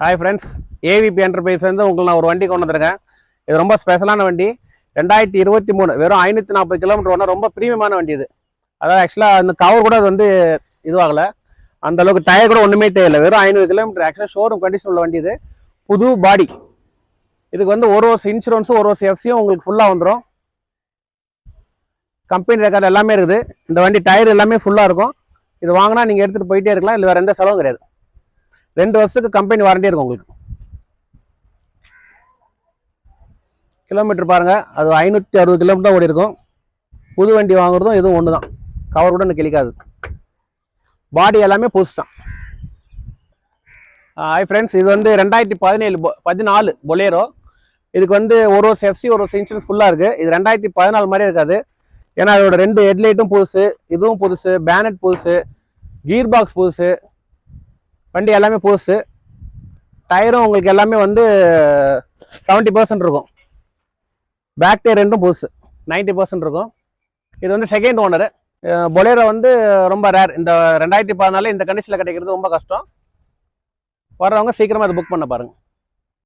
Hi friends AVP என்டர்பிரைஸ்லேருந்து உங்களுக்கு நான் ஒரு வண்டி கொண்டு வந்திருக்கேன். இது ரொம்ப ஸ்பெஷலான வண்டி. ரெண்டாயிரத்தி இருபத்தி மூணு வெறும் ஐநூற்றி நாற்பது கிலோமீட்டர் ஒன்றா ரொம்ப ப்ரீமியமான வண்டி இது. அதாவது ஆக்சுவலாக அந்த கவர் கூட அது வந்து இதுவாகலை. அந்த அளவுக்கு டயர் கூட ஒன்றுமே தேவையில்லை. வெறும் ஐநூறு கிலோமீட்டர் ஆக்சுவலாக ஷோரூம் கண்டிஷன் உள்ள வண்டி இது. புது பாடி இதுக்கு வந்து ஒரு வருஷம் இன்சூரன்ஸும் ஒரு வருஷம் எஃப்சியும் உங்களுக்கு ஃபுல்லாக வந்துடும் கம்பெனி ரெக்கார்டு எல்லாமே இருக்குது. இந்த வண்டி டயர் எல்லாமே ஃபுல்லாக இருக்கும். இது வாங்கினா நீங்கள் எடுத்துகிட்டு போயிட்டே இருக்கலாம். இல்லை வேறு எந்த செலவும் கிடையாது. ரெண்டு வருஷத்துக்கு கம்பெனி வாரண்டி இருக்கும் உங்களுக்கு. கிலோமீட்டர் பாருங்கள் அது ஐநூற்றி அறுபது கிலோமீட்டர் ஓடி இருக்கும். புது வண்டி வாங்குறதும் இதுவும் ஒன்று தான் கவர் கூட இன்னும் கிளிக்காது பாடி எல்லாமே புதுசு தான் ஹாய் ஃப்ரெண்ட்ஸ் இது வந்து ரெண்டாயிரத்தி பதினேழு பதினாலு பொலேரோ இதுக்கு வந்து ஒரு வருஷம் எஃப்சி ஒரு வருஷம் இன்சூரன்ஸ் ஃபுல்லாக இருக்குது இது ரெண்டாயிரத்தி பதினாலு மாதிரி இருக்காது. ஏன்னா அதோட ரெண்டு ஹெட்லைட்டும் புதுசு இதுவும் புதுசு பேனட் புதுசு கீர் பாக்ஸ் புதுசு. வண்டி எல்லாமே புதுசு. டயரும் உங்களுக்கு எல்லாமே வந்து செவன்ட்டி பர்சன்ட் இருக்கும். பேக் டயர் ரெண்டும் புதுசு. 90% பர்சன்ட் இருக்கும். இது வந்து செகண்ட் ஓனரு பொலேரோ வந்து ரொம்ப ரேர் இந்த ரெண்டாயிரத்தி பதினாலு இந்த கண்டிஷனில் கிடைக்கிறது ரொம்ப கஷ்டம். வர்றவங்க சீக்கிரமாக அதை புக் பண்ண பாருங்க.